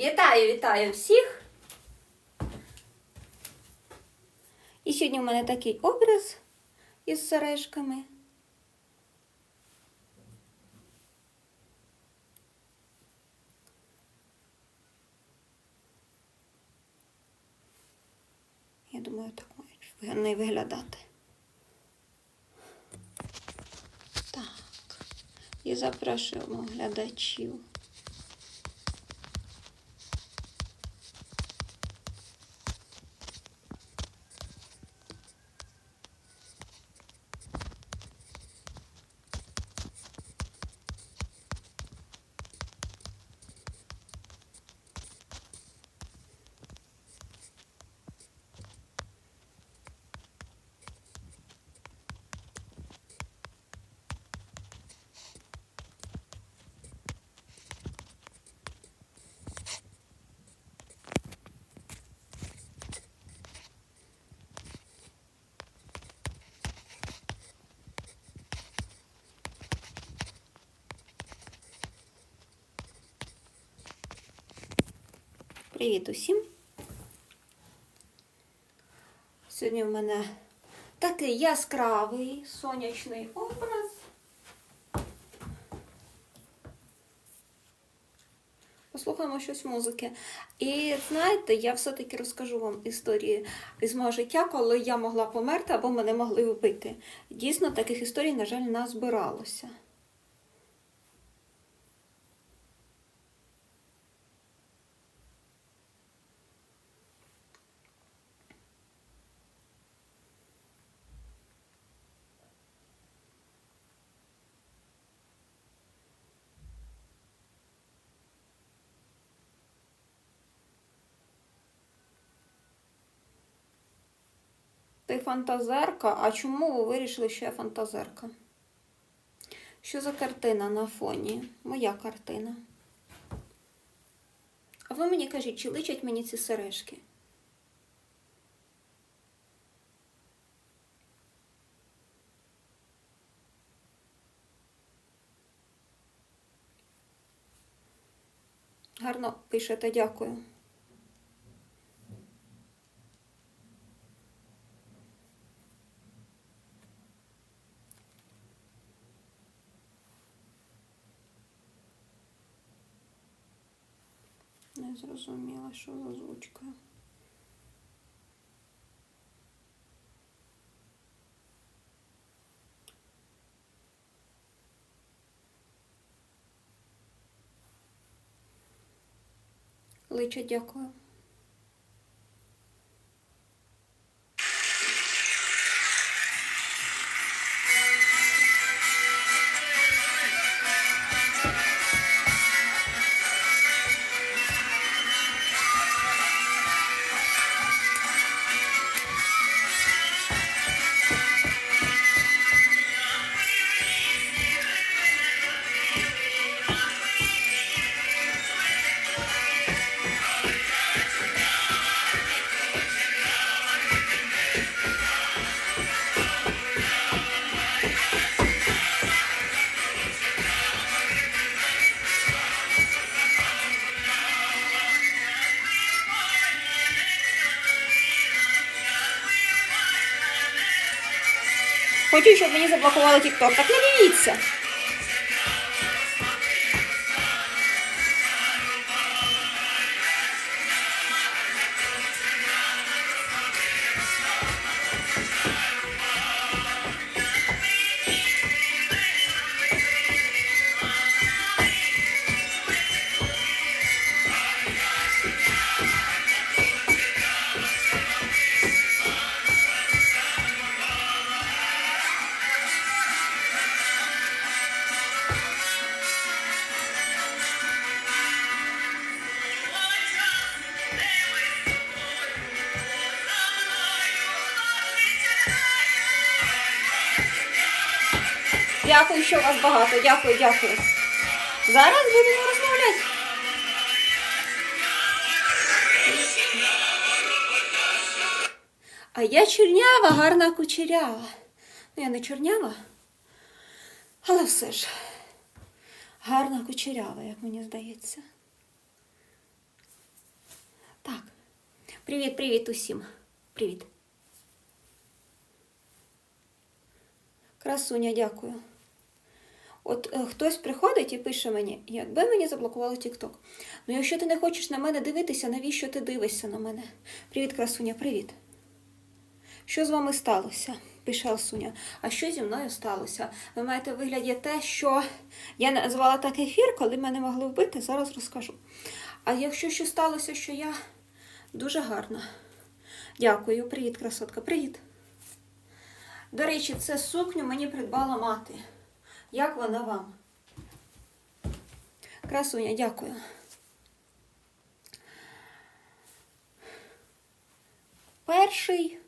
Вітаю, вітаю всіх! І сьогодні в мене такий образ із сережками. Я думаю, так мають вони виглядати. Так. І запрошуємо глядачів. Привіт усім! Сьогодні в мене такий яскравий сонячний образ. Послухаємо щось музики. І знаєте, я все-таки розкажу вам історії із мого життя, коли я могла померти або мене могли вбити. Дійсно, таких історій, на жаль, назбиралося. Ти фантазерка? А чому ви вирішили, що я фантазерка? Що за картина на фоні? Моя картина. А ви мені кажіть, чи личать мені ці сережки? Гарно пишете, дякую. Не зрозуміла, що за озвучкою. Лича, дякую. Хочу, щоб мені заблокували TikTok. Так не дивіться. Дякую, що вас багато. Дякую, дякую. Зараз будемо розмовляти. А я чорнява, гарна кучерява. Ну, я не чорнява, але все ж гарна кучерява, як мені здається. Так. Привіт, привіт усім. Привіт. Красуня, дякую. От е, хтось приходить і пише мені, якби мені заблокували TikTok. Ну, якщо ти не хочеш на мене дивитися, навіщо ти дивишся на мене? Привіт, красуня, привіт. Що з вами сталося? Пише Алсуня. А що зі мною сталося? Ви маєте вигляді те, що я назвала так ефір, коли мене могли вбити, зараз розкажу. А якщо що сталося, що я дуже гарна. Дякую, привіт, красотка, привіт. До речі, це сукню мені придбала мати. Як вона вам? Красуня, дякую. Перший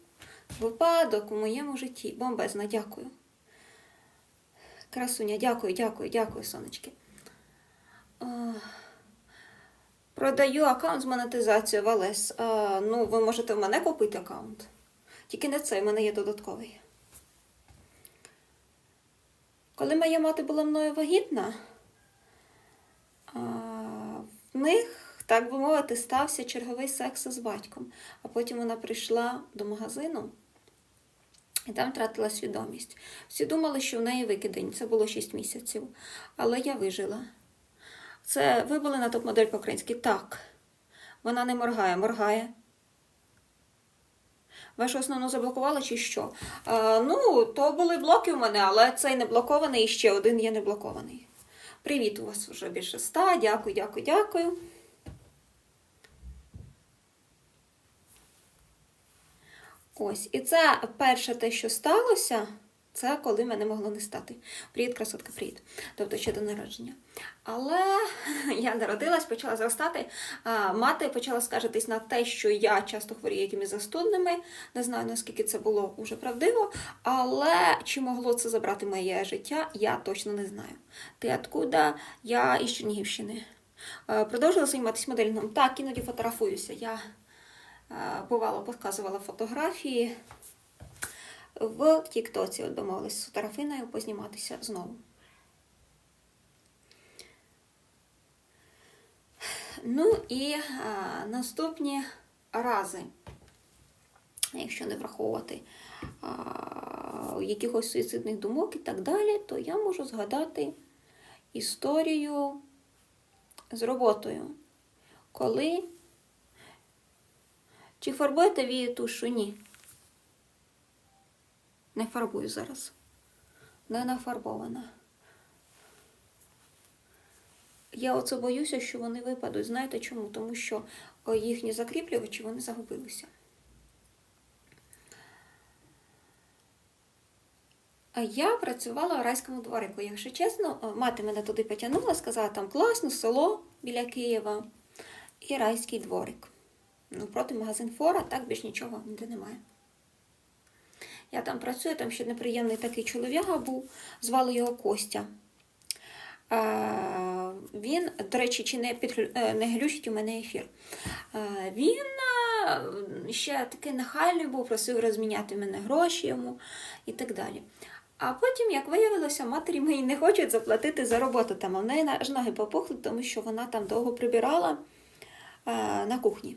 випадок у моєму житті. Бомбезна, дякую. Красуня, дякую, дякую, дякую, сонечки. Продаю аккаунт з монетизацією Валес. Ну, ви можете в мене купити аккаунт. Тільки не цей, в мене є додатковий. Коли моя мати була мною вагітна, в них, так би мовити, стався черговий секс з батьком. А потім вона прийшла до магазину і там втратила свідомість. Всі думали, що в неї викидень. Це було 6 місяців. Але я вижила. Це ви були на топ-модель по-українськи? Так. Вона не моргає, моргає. Вашу основно заблокували чи що? Е, ну, то були блоки в мене, але цей не блокований і ще один є не блокований. Привіт, у вас вже більше ста. Дякую, дякую, дякую. Ось, і це перше те, що сталося, це коли мене могло не стати. Привіт, красотка, привіт. Тобто ще до народження. Але я народилась, почала зростати. Мати почала скаржитись на те, що я часто хворію якимись застудними. Не знаю, наскільки це було уже правдиво, але чи могло це забрати моє життя, я точно не знаю. Ти откуда? Я із Чернігівщини. Продовжила займатися моделінгом. Так, іноді фотографуюся. Я бувало показувала фотографії в Тіктоці. От домовились з фотографиною позніматися знову. Ну і а, наступні рази, якщо не враховувати а, якихось суїцидних думок і так далі, то я можу згадати історію з роботою. Коли чи фарбуєте вії тушу? Ні. Не фарбую зараз. Не нафарбована. Я оце боюся, що вони випадуть. Знаєте чому? Тому що їхні закріплювачі вони загубилися. Я працювала в райському дворику. Якщо чесно, мати мене туди потягнула, сказала, там класно, село біля Києва і райський дворик. Ну, проти магазин Фора, так більш нічого ніде немає. Я там працюю, там ще неприємний такий чолов'яга був, звали його Костя. Він, до речі, чи не, підглю... е, не глючить у мене ефір. Він ще такий нахальний був, просив розміняти мене гроші йому і так далі. А потім, як виявилося, матері мої не хочуть заплатити за роботу там. В неї аж ноги попухли, тому що вона там довго прибирала на кухні.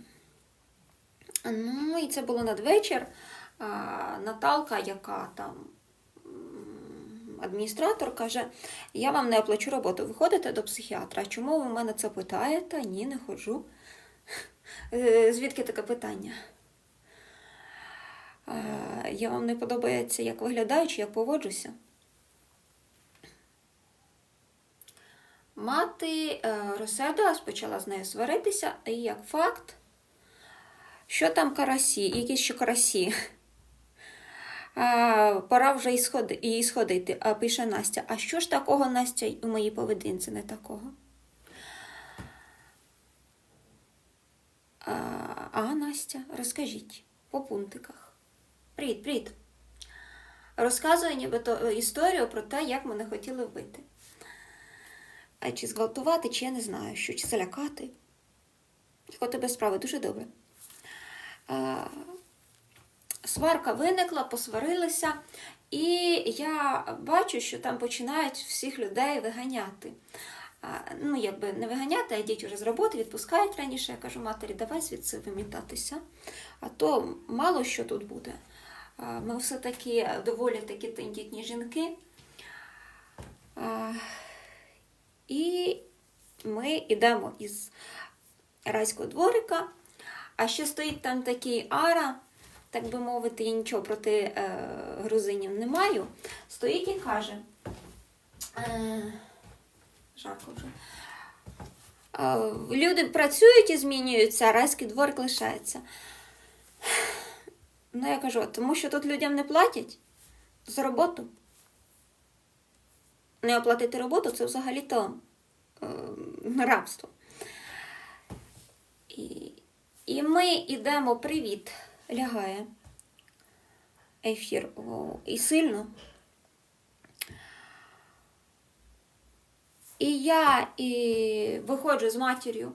Ну, і це було надвечір. Наталка, яка там адміністратор, каже: Я вам не оплачу роботу. Ви ходите до психіатра. Чому ви мене це питаєте? Ні, не ходжу. Е, Звідки таке питання? Я вам не подобається, як виглядаю чи як поводжуся? Мати е, розсердилась, почала з нею сваритися, і як факт, що там карасі, якісь ще карасі. Пора вже і, сходи, і сходити. А пише Настя. А що ж такого, Настя, у моїй поведінці не такого? А, а Настя, розкажіть по пунктиках. Привіт, привіт. Розказую нібито історію про те, як мене хотіли вбити. А чи зґвалтувати, чи я не знаю, що, чи залякати. Як у тебе справи дуже добре. А, сварка виникла, посварилися, і я бачу, що там починають всіх людей виганяти. ну, якби не виганяти, а діть вже з роботи, відпускають раніше. Я кажу, матері, давай звідси вимітатися. А то мало що тут буде. Ми все-таки доволі такі тендітні жінки. І ми йдемо із райського дворика, а ще стоїть там такий ара, так би мовити, я нічого проти е, грузинів не маю. Стоїть і каже. Е, жарко вже. Е, люди працюють і змінюються, а райський дворик лишається. Ну, я кажу, тому що тут людям не платять за роботу. Не оплатити роботу це взагалі-то е, рабство. І, і ми йдемо, привіт, лягає ефір і сильно. І я і виходжу з матір'ю,